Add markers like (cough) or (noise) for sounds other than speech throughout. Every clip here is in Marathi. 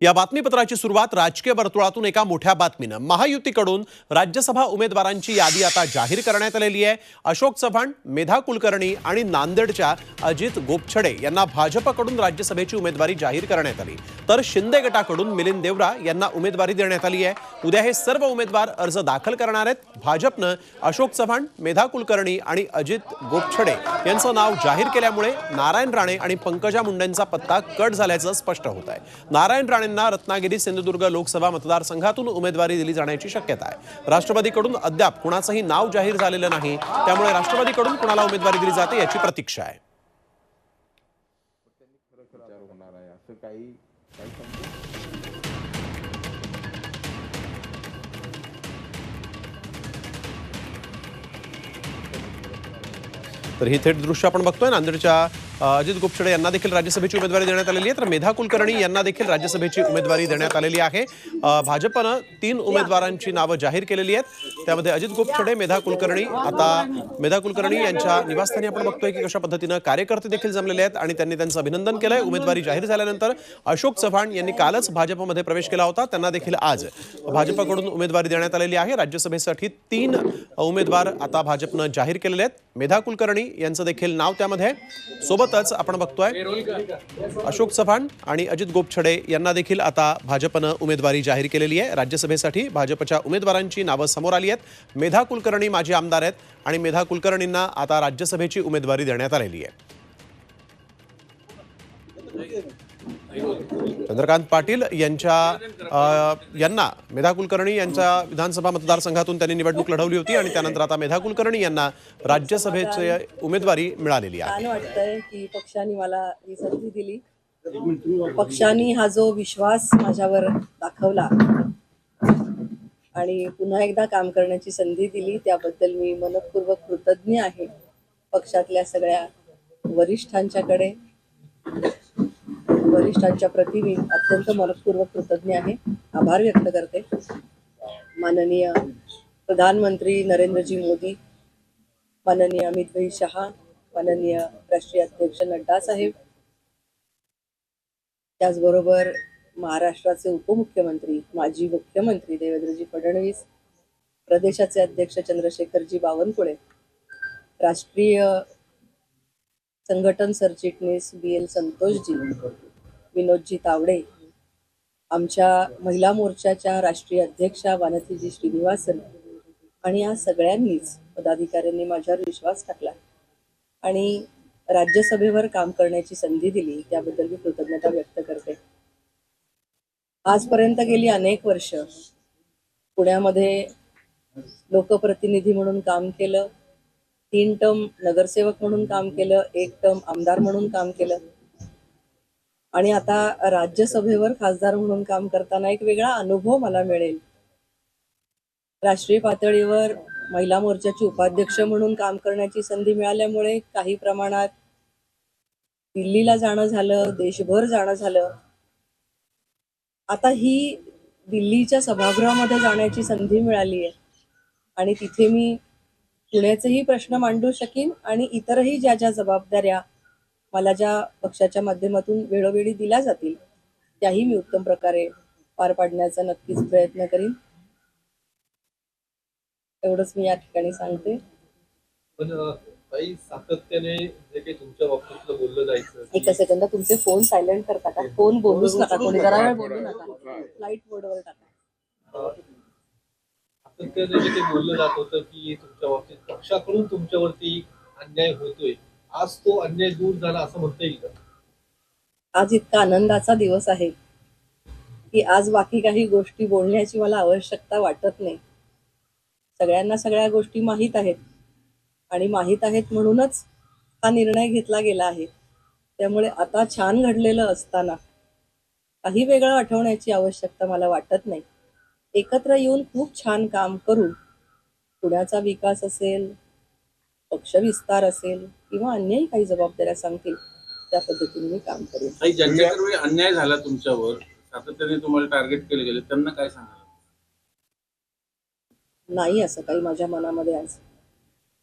या बातमीपत्राची सुरुवात राजकीय वर्तुळातून एका मोठ्या बातमीनं. महायुतीकडून राज्यसभा उमेदवारांची यादी आता जाहीर करण्यात आलेली आहे. अशोक चव्हाण मेधा कुलकर्णी आणि नांदेडच्या अजित गोपछडे यांना भाजपकडून राज्यसभेची उमेदवारी जाहीर करण्यात आली. तर शिंदे गटाकडून मिलिंद देवरा यांना उमेदवारी देण्यात आली आहे. उद्या हे सर्व उमेदवार अर्ज दाखल करणार आहेत. भाजपनं अशोक चव्हाण मेधा कुलकर्णी आणि अजित गोपछडे यांचं नाव जाहीर केल्यामुळे नारायण राणे आणि पंकजा मुंडेंचा पत्ता कट झाल्याचं स्पष्ट होत आहे. नारायण यांना रत्नागिरी सिंधुदुर्ग लोकसभा मतदारसंघातून उमेदवारी दिली जाण्याची शक्यता आहे. राष्ट्रवादीकडून अद्याप कुणाचंही नाव जाहीर झालेलं नाही. त्यामुळे राष्ट्रवादीकडून कुणाला उमेदवारी दिली जाते याची प्रतीक्षा आहे. तर ही थेट दृश्य आपण बघतोय. नांदेडच्या अजित गुपछडे यांना देखील राज्यसभेची उमेदवारी देण्यात आलेली आहे. तर मेधा कुलकर्णी यांना देखील राज्यसभेची उमेदवारी देण्यात आलेली आहे. भाजपनं तीन उमेदवारांची नावं जाहीर केलेली आहेत. त्यामध्ये अजित गोपछडे मेधा कुलकर्णी आता मेधा कुलकर्णी यांच्या निवासस्थानी आपण बघतोय की कशा पद्धतीनं कार्यकर्ते देखील जमलेले आहेत आणि त्यांनी त्यांचं अभिनंदन केलंय. उमेदवारी जाहीर झाल्यानंतर अशोक चव्हाण यांनी कालच भाजपमध्ये प्रवेश केला होता. त्यांना देखील आज भाजपकडून उमेदवारी देण्यात आलेली आहे. राज्यसभेसाठी तीन उमेदवार आता भाजपनं जाहीर केलेले आहेत. मेधा कुलकर्णी यांचं देखील नाव त्यामध्ये सोबत सोबतच आपण बघतोय. अशोक चव्हाण आणि अजित गोपछडे यांना देखील आता भाजपनं उमेदवारी जाहीर केलेली आहे. राज्यसभेसाठी भाजपच्या उमेदवारांची नावं समोर आली आहेत. मेधा कुलकर्णी माजी आमदार आहेत आणि मेधा कुलकर्णींना आता राज्यसभेची उमेदवारी देण्यात आलेली आहे. चंद्रकांत पाटील यांच्या यांना मेधा कुलकर्णी यांच्या विधानसभा मतदारसंघातून त्यांनी निवडणूक लढवली होती आणि त्यानंतर आता मेधा कुलकर्णी यांना राज्यसभेची उमेदवारी मिळालेली आहे. वाटतंय की पक्षाने मला ही संधी दिली. पक्षाने हा जो विश्वास माझ्यावर दाखवला आणि पुन्हा एकदा काम करण्याची संधी दिली त्याबद्दल मी मनपूर्वक कृतज्ञ आहे पक्षातल्या सगळ्या वरिष्ठांच्याकडे. वरिष्ठांच्या प्रती मी अत्यंत मनपूर्वक कृतज्ञ आहे. आभार व्यक्त करते. माननीय प्रधानमंत्री नरेंद्रजी मोदी माननीय अमित भाई शहा माननीय राष्ट्रीय अध्यक्ष नड्डा साहेब त्याचबरोबर महाराष्ट्राचे उपमुख्यमंत्री माजी मुख्यमंत्री देवेंद्रजी फडणवीस प्रदेशाचे अध्यक्ष चंद्रशेखरजी बावनकुळे राष्ट्रीय संघटन सरचिटणीस बी एल संतोषजी विनोदजी तावडे आमच्या महिला मोर्चाच्या राष्ट्रीय अध्यक्षा वानथीजी श्रीनिवासन आणि या सगळ्यांनीच पदाधिकाऱ्यांनी माझ्यावर विश्वास टाकला आणि राज्यसभेवर काम करण्याची संधी दिली त्याबद्दल मी कृतज्ञता व्यक्त करते. आजपर्यंत गेली अनेक वर्ष पुण्यामध्ये लोकप्रतिनिधी म्हणून काम केलं तीन टर्म नगरसेवक म्हणून काम केलं एक टर्म आमदार म्हणून काम केलं. आणि आता राज्यसभेवर खासदार म्हणून काम करताना एक वेगळा अनुभव मला मिळेल. राष्ट्रीय पातळीवर महिला मोर्चाची उपाध्यक्ष म्हणून काम करण्याची संधी मिळाल्यामुळे काही प्रमाणात दिल्लीला जाणं झालं देशभर जाणं झालं. आता ही दिल्लीच्या सभागृहामध्ये जाण्याची संधी मिळाली आहे आणि तिथे मी पुण्याचेही प्रश्न मांडू शकीन आणि इतरही ज्या ज्या जबाबदाऱ्या मला ज्या पक्षाच्या माध्यमातून वेळोवेळी दिल्या जातील त्याही मी उत्तम प्रकारे पार पाडण्याचा नक्कीच प्रयत्न करीन. एवढंच मी या ठिकाणी सांगते. पण ताई सातत्याने जे काही तुमच्या बाबतीतलं बोललं जायचं एका सेकंद तुमचे फोन सायलेंट करता का? फोन बोलूच नका कोणी जरा वेळ बोलू नका. लाइट बोर्डवर टाका. सातत्याने जे काही बोललं जात होतं की तुमच्या बाबतीत पक्षाकडून तुमच्यावरती अन्याय होतोय आज तो अन्याय दूर झाला असं म्हणता येईल आज इतका आनंदाचा दिवस आहे की आज बाकी काही गोष्टी बोलण्याची मला आवश्यकता वाटत नाही. सगळ्यांना सगळ्या गोष्टी माहीत आहेत आणि माहीत आहेत म्हणूनच हा निर्णय घेतला गेला आहे. त्यामुळे आता छान घडलेलं असताना काही वेगळं आठवण्याची आवश्यकता मला वाटत नाही. एकत्र येऊन खूप छान काम करू पुण्याचा विकास असेल पक्षविस्तार असेल किंवा अन्यही काही जबाबदाऱ्या सांगतील त्या पद्धतीने मी काम करेन. काही ज्यांच्याकडे अन्याय झाला तुमच्यावर सातत्याने तुम्हाला टार्गेट केले गेले त्यांना काय सांगाल? नाही असं काही माझ्या मनामध्ये आज.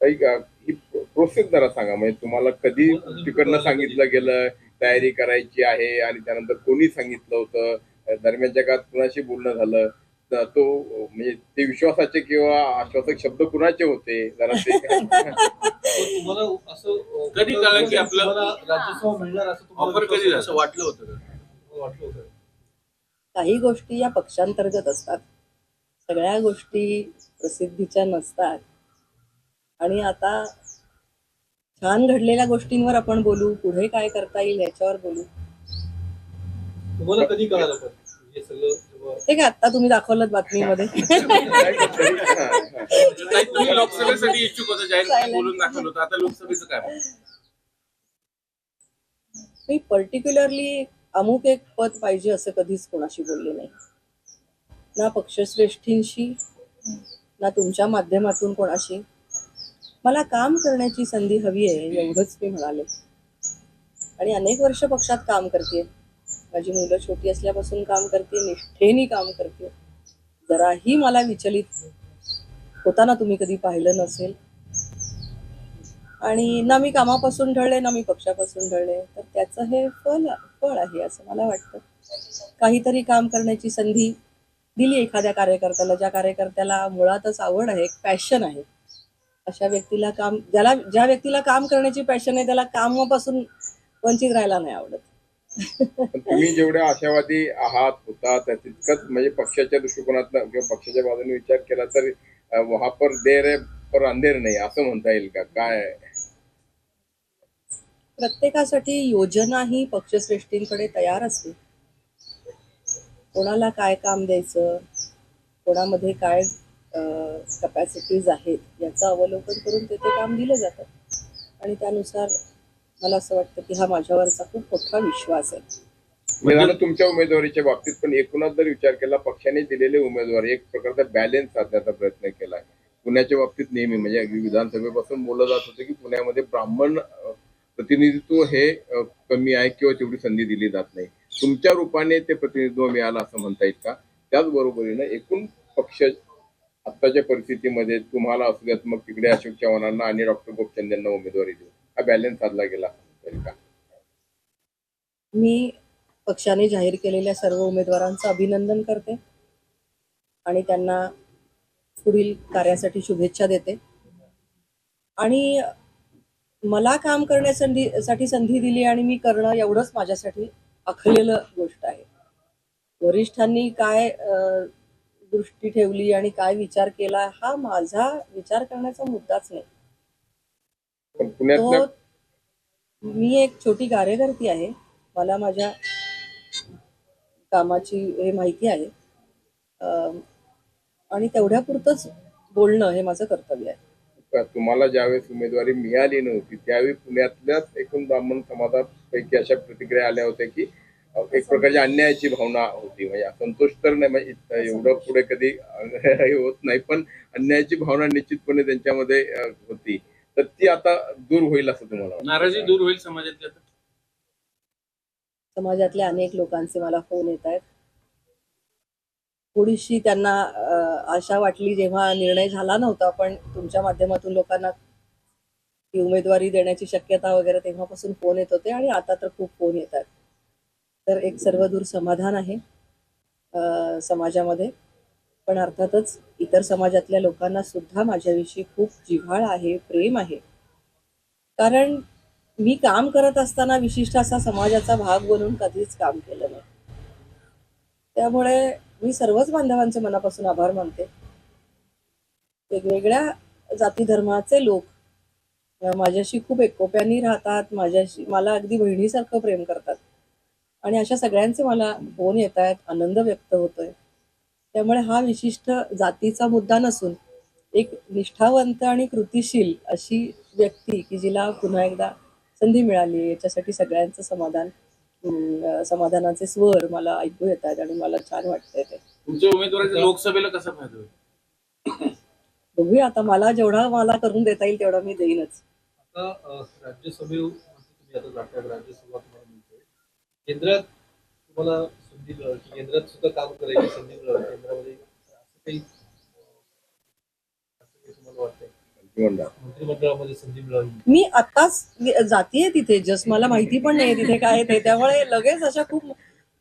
काही का- ही प्रोसेस जरा सांगा. म्हणजे तुम्हाला कधी तिकडनं सांगितलं गेलं तयारी करायची आहे आणि त्यानंतर कोणी सांगितलं होतं? दरम्यानच्या काळात कुणाशी बोलणं झालं? तो म्हणजे ते विश्वासाचे किंवा आश्वासक शब्द कुणाचे होते? जरा ते (laughs) तुम्हाला असं कधी कळलं की आपलं- तुम्हाला राज्यसभा मिळणार असं तुम्हाला ऑफर कधी विश्वास झालं? वाटलं होतं का? होता? वाटलं होतं. काही गोष्टी या पक्षांतर्गत असतात. सगळ्या गोष्टी प्रसिद्धीच्या नसतात. आणि आता छान घडलेल्या गोष्टींवर आपण बोलू पुढे काय करता येईल याच्यावर बोलू. तुम्हाला कधी कळालं पण? हे सगळं ते काय आता तुम्ही दाखवलं बातमीमध्ये? ताई, तुम्ही लोकसभेसाठी इच्छुक होता जाहीर Silent. बोलून दाखवलं होतं. आता लोकसभेचं काय? मी पर्टिक्युलरली अमुक एक पद पाहिजे असं कधीच कोणाशी बोलले नाही. ना पक्षश्रेष्ठींशी ना तुमच्या माध्यमातून कोणाशी. मला काम करण्याची संधी हवी आहे एवढंच मी म्हणाले. आणि अनेक वर्ष पक्षात काम करते माझी मुलं छोटी असल्यापासून काम करते निष्ठेने काम करते. जराही मला विचलित होताना तुम्ही कधी पाहिलं नसेल. आणि ना मी कामापासून ढळले ना मी पक्षापासून ढळले तर त्याचं हे फल फळ आहे असं मला वाटतं. काहीतरी काम करण्याची संधी दिली एखाद्या कार्यकर्त्याला ज्या कार्यकर्त्याला मुळातच आवड आहे पॅशन आहे. अशा व्यक्तीला काम ज्याला ज्या व्यक्तीला काम करण्याची पॅशन आहे त्याला कामापासून वंचित राहायला नाही आवडत. पण तुम्ही जेवढे आशावादी आहात होता त्या तितकंच म्हणजे पक्षाच्या दृष्टिकोनातनं किंवा पक्षाच्या बाजूने विचार केला तर अं, वहा पर देर आहे पर अंधेर नाही असं म्हणता येईल का? काय? प्रत्येकासाठी योजना ही पक्षश्रेष्ठींकडे तयार असते. कोणाला काय काम द्यायचं कोणामध्ये काय कपॅसिटीज आहेत याचं अवलोकन करून ते ते काम दिलं जातं. आणि त्यानुसार मला असं वाटतं की हा माझ्यावरचा खूप मोठा विश्वास आहे. म्हणजे झालं तुमच्या उमेदवारीच्या बाबतीत पण एकूणच जर विचार केला पक्षाने दिलेले उमेदवार एक प्रकारचा बॅलेन्स साधण्याचा प्रयत्न केला पुण्याच्या बाबतीत नेहमी म्हणजे अगदी विधानसभेपासून बोललं जात होतं की पुण्यामध्ये ब्राह्मण प्रतिनिधित्व हे कमी आहे किंवा तेवढी संधी दिली जात नाही. तुमच्या रूपाने ते प्रतिनिधित्व मिळालं असं म्हणता येईल का? त्याचबरोबरीनं एकूण पक्ष आत्ताच्या परिस्थितीमध्ये तुम्हाला असू द्यात मग तिकडे अशोक चव्हाणांना आणि डॉक्टर गोपचंद यांना उमेदवारी देऊ हा बॅलन्स साधला गेला. तरी का? मी पक्षाने जाहीर केलेल्या सर्व उमेदवारांचं अभिनंदन करते आणि त्यांना पुढील कार्यासाठी शुभेच्छा देते. आणि मला काम करण्यासाठी साठी संधी दिली आणि मी करणं एवढंच माझ्यासाठी आखलेलं गोष्ट आहे. वरिष्ठांनी काय दृष्टी ठेवली आणि काय विचार केला हा माझा विचार करण्याचा मुद्दाच नाही. पण पुण्यातल्या तो मी एक छोटी कार्यकर्ती आहे. मला माझ्या कामाची हे माहिती आहे. आणि तेवढ्यापुरतंच बोलणं हे माझं कर्तव्य आहे. का तुम्हाला ज्यावेळेस उमेदवारी मिळाली नव्हती त्यावेळी पुण्यातल्याच एकूण ब्राह्मण समाजापैकी अशा प्रतिक्रिया आल्या होत्या की अ, एक प्रकारची अन्यायाची भावना होती. म्हणजे असंतोष तर नाही म्हणजे एवढं पुढे कधी (laughs) हे होत नाही पण अन्यायाची भावना निश्चितपणे त्यांच्यामध्ये अ, होती. तर ती आता दूर होईल असं तुम्हाला? नाराजी दूर होईल समाजातली आता समाजातल्या अनेक लोकांचे मला फोन येत आहेत. थोडीशी त्यांना आशा वाटली जेव्हा निर्णय झाला नव्हता पण तुमच्या माध्यमातून लोकांना ती उमेदवारी देण्याची शक्यता वगैरे तेव्हापासून फोन येत होते आणि आता तर खूप फोन येत आहेत. तर एक सर्वदूर समाधान आहे समाजामध्ये. पण अर्थातच इतर समाजातल्या लोकांना सुद्धा माझ्याविषयी खूप जिव्हाळ आहे प्रेम आहे. कारण मी काम करत असताना विशिष्ट असा समाजाचा भाग बनून कधीच काम केलं नाही. त्यामुळे मी सर्वच बांधवांचे मनापासून आभार मानते. वेगवेगळ्या जाती धर्माचे लोक माझ्याशी खूप एकोप्याने राहतात माझ्याशी मला अगदी बहिणीसारखं प्रेम करतात. आणि अशा सगळ्यांचे मला फोन येत आहेत आनंद व्यक्त होतोय. त्यामुळे हा विशिष्ट जातीचा मुद्दा नसून एक निष्ठावंत आणि कृतिशील अशी व्यक्ती की जिला पुन्हा एकदा संधी मिळाली. याच्यासाठी सगळ्यांचं समाधान समाधानाचे स्वर मला ऐकू येत आहेत आणि मला छान वाटतंय ते. तुमच्या उमेदवाराचा लोकसभेला कसा फायदा होईल बघूया आता मला जेवढा मला करून देता येईल तेवढा मी देईनच. आता राज्यसभे तुम्ही आता जाताय राज्यसभा तुम्हाला मिळते केंद्रात तुम्हाला संधी मिळाली. केंद्रात सुद्धा काम करायची संधी मिळाली. केंद्रामध्ये असं काही असं काही तुम्हाला वाटतंय? मंत्रिमंडळ. मंत्रिमंडळामध्ये संधी मिळावी मी आत्ताच जातीये तिथे जस्ट मला माहिती पण नाही तिथे काय ते त्यामुळे लगेच अशा खूप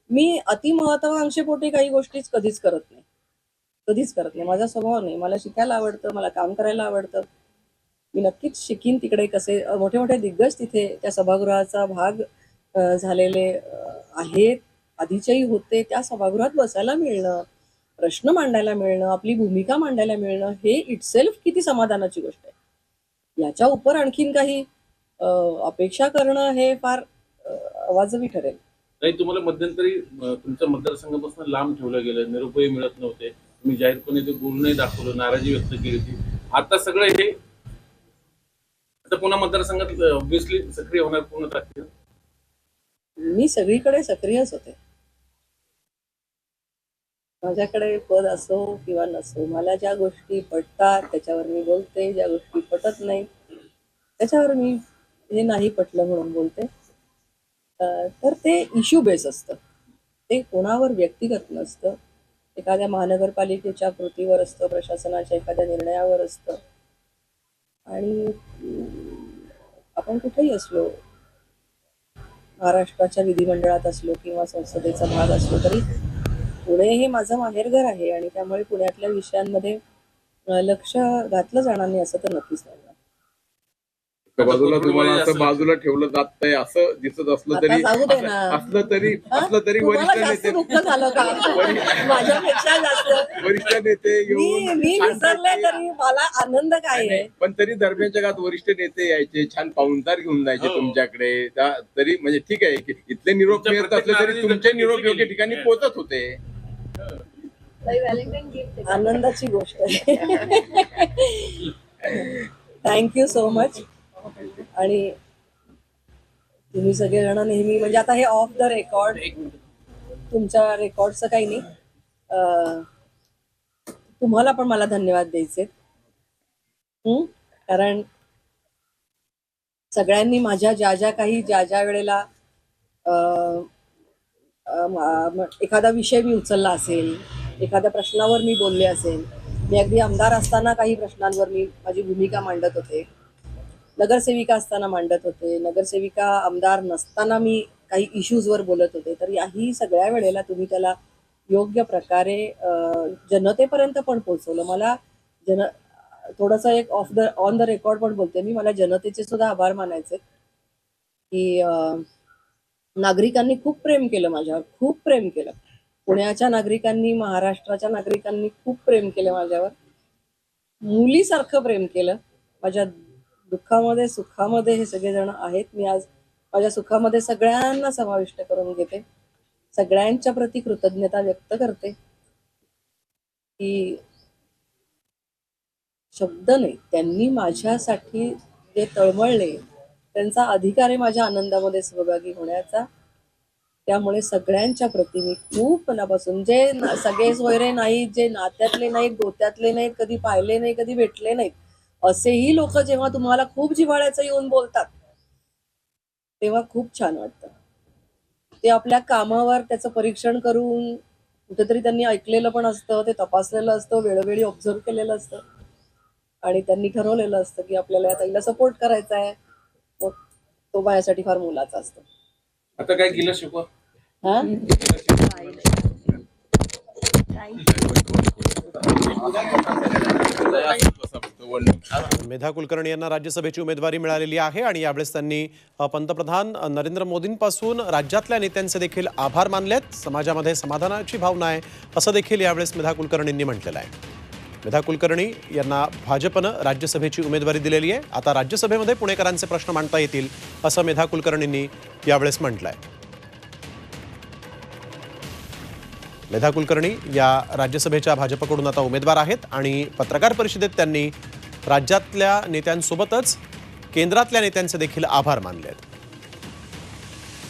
मी अतिमहत्वाकांक्षेपोटी काही गोष्टीच कधीच करत नाही. कधीच करत नाही. माझा स्वभाव नाही. मला शिकायला आवडतं मला काम करायला आवडतं. मी नक्कीच शिकीन तिकडे कसे मोठे मोठे दिग्गज तिथे त्या सभागृहाचा भाग झालेले आहेत. आधीच्याही होते त्या सभागृहात बसायला मिळणं प्रश्न मांडायला मिळणं आपली भूमिका मांडायला मिळणं हे इटसेल्फ किती समाधानाची गोष्ट आहे. याच्या उपर आणखीन काही अपेक्षा करणं हे फार अवाजवी ठरेल. काही तुम्हाला मध्यंतरी तुमच्या मतदारसंघापासून लांब ठेवलं गेलं निरुपयोगी मिळत नव्हते. तुम्ही जाहीरपणे ते बोलणंही दाखवलं नाराजी व्यक्त केली होती. आता सगळं हे आता पुन्हा मतदारसंघात ऑब्व्हियसली सक्रिय होणार पूर्ण मी सगळीकडे सक्रियच होते. माझ्याकडे पद असो किंवा नसो मला ज्या गोष्टी पटतात त्याच्यावर मी बोलते ज्या गोष्टी पटत नाही त्याच्यावर मी हे नाही पटलं म्हणून बोलते. तर ते इश्यू बेस असतं. ते कोणावर व्यक्तिगत नसतं. एखाद्या महानगरपालिकेच्या कृतीवर असतं प्रशासनाच्या एखाद्या निर्णयावर असतं. आणि आपण कुठेही असलो महाराष्ट्राच्या विधिमंडळात असलो किंवा संसदेचा भाग असलो तरी पुणे हे माझं माहेरघर आहे आणि त्यामुळे पुण्यातल्या विषयांमध्ये लक्ष घातलं जाणार नाही असं तर नक्कीच नाही बाजूला तुम्हाला असं- बाजूला ठेवलं जात नाही असं दिसत असलं तरी. असलं तरी? असलं तरी वरिष्ठ नेते वरिष्ठ नेते येऊन मला आनंद काय आहे पण तरी दरम्यानच्या काळात वरिष्ठ नेते यायचे छान पाहुणचार घेऊन जायचे हो. तुमच्याकडे तरी म्हणजे ठीक आहे की इथले निरोप मिळत असले तरी तुमचे निरोप योग्य. ठिकाणी पोहोचत होते आनंदाची गोष्ट आहे. थँक्यू सो मच आणि तुम्ही सगळेजण नेहमी म्हणजे आता हे ऑफ द रेकॉर्ड तुमच्या रेकॉर्डचं काही नाही. तुम्हाला पण मला धन्यवाद द्यायचे कारण सगळ्यांनी माझ्या ज्या ज्या काही ज्या ज्या वेळेला एखादा विषय मी उचलला असेल एखाद्या प्रश्नावर मी बोलले असेल मी अगदी आमदार असताना काही प्रश्नांवर मी माझी भूमिका मांडत होते. नगरसेविका असताना मांडत होते नगरसेविका आमदार नसताना मी काही इश्यूजवर बोलत होते. तर याही सगळ्या वेळेला तुम्ही त्याला योग्य प्रकारे जनतेपर्यंत पण पोहोचवलं. मला जन थोडंसं एक off the on the record पण बोलते मी. मला जनतेचे सुद्धा आभार मानायचे की नागरिकांनी खूप प्रेम केलं माझ्यावर खूप प्रेम केलं. पुण्याच्या नागरिकांनी महाराष्ट्राच्या नागरिकांनी खूप प्रेम केलं माझ्यावर. मुलीसारखं प्रेम केलं. माझ्या दुःखामध्ये सुखामध्ये हे सगळेजण आहेत. मी आज माझ्या सुखामध्ये सगळ्यांना समाविष्ट करून घेते. सगळ्यांच्या प्रती कृतज्ञता व्यक्त करते. की शब्द नाही त्यांनी माझ्यासाठी जे तळमळले त्यांचा अधिकार आहे माझ्या आनंदामध्ये सहभागी होण्याचा. त्यामुळे सगळ्यांच्या प्रती मी खूप मनापासून जे सगळे सोयरे नाहीत जे नात्यातले नाहीत गोत्यातले नाहीत कधी पाहिले नाही कधी भेटले नाहीत असेही लोक जेव्हा तुम्हाला खूप जिव्हाळ्याचं येऊन बोलतात तेव्हा खूप छान वाटतं. ते आपल्या कामावर त्याचं परीक्षण करून कुठेतरी त्यांनी ऐकलेलं पण असतं ते तपासलेलं असतं वेळोवेळी ऑब्झर्व केलेलं असतं. आणि त्यांनी ठरवलेलं असतं की आपल्याला या ताईला सपोर्ट करायचा आहे. तो माझ्यासाठी फार मोलाचा असतो. आता काय गेलं शिकवा? हा? मेधा कुलकर्णी यांना राज्यसभेची उमेदवारी मिळालेली आहे आणि यावेळेस त्यांनी पंतप्रधान नरेंद्र मोदींपासून राज्यातल्या नेत्यांचे देखील आभार मानलेत. समाजामध्ये समाधानाची भावना आहे असं देखील यावेळेस मेधा कुलकर्णींनी म्हटलेलं आहे. मेधा कुलकर्णी यांना भाजपनं राज्यसभेची उमेदवारी दिलेली आहे. आता राज्यसभेमध्ये पुणेकरांचे प्रश्न मांडता येतील असं मेधा कुलकर्णींनी यावेळेस म्हटलं आहे मेधा कुलकर्णी या राज्यसभेच्या भाजपकडून आता उमेदवार आहेत आणि पत्रकार परिषदेत त्यांनी राज्यातल्या नेत्यांसोबतच केंद्रातल्या नेत्यांचे देखील आभार मानले आहेत